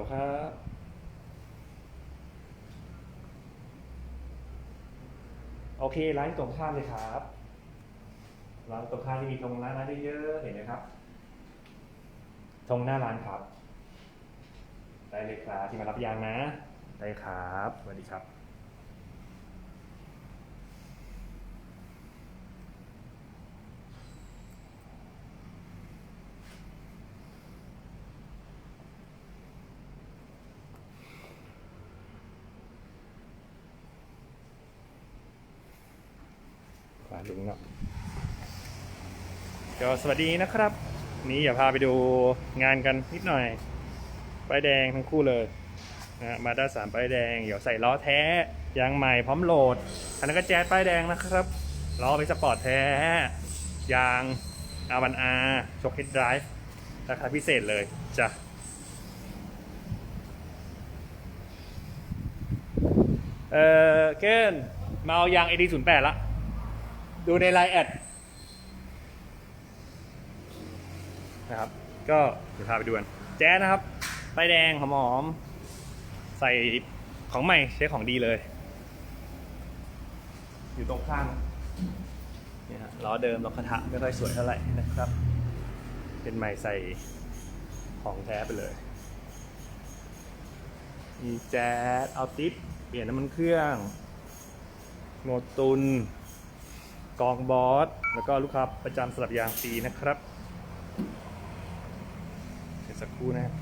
ลครับโอเค ร้านตรงข้ามเลยครับร้านตรงข้ามที่มีธงร้านร้านเยอะๆเห็นไหมครับธงหน้าร้านครับ ได้เลยครับที่มารับยางนะ ได้ครับสวัสดีครับาลุงเนาะก็สวัสดีนะครับ นี้อย่าพาไปดูงานกันนิดหน่อยป้ายแดงทั้งคู่เลยนะมาด้าสามป้ายแดง เดี๋ยวใส่ล้อแท้ยางใหม่พร้อมโหลดอันนั้นก็แจ๊ป้ายแดงนะครับล้อไปนสปอร์ตแท้ยางอาวันอาช็อกเฮดไดรฟ์ราคาพิเศษเลยจ้ะเออเกนมาเอายาง AD08 ละ ดูในไลน์แอดนะครับ ก็เดี๋ยวพาไปดูกันแจ๊สนะครับป้ายแดงหอมๆใส่ของใหม่ใช้ของดีเลย อยู่ตรงข้างเนี่ยฮะล้อเดิมล้อกระทะไม่ค่อยสวยเท่าไหร่นะครับ เป็นใหม่ใส่ของแท้ไปเลย มีแจ๊สเอาติปเปลี่ยนน้ำมันเครื่องโนตุน กองบอส แล้วก็ลูกค้าประจำสลับยางฟรีนะครับเดี๋ยวสักครู่นะครับ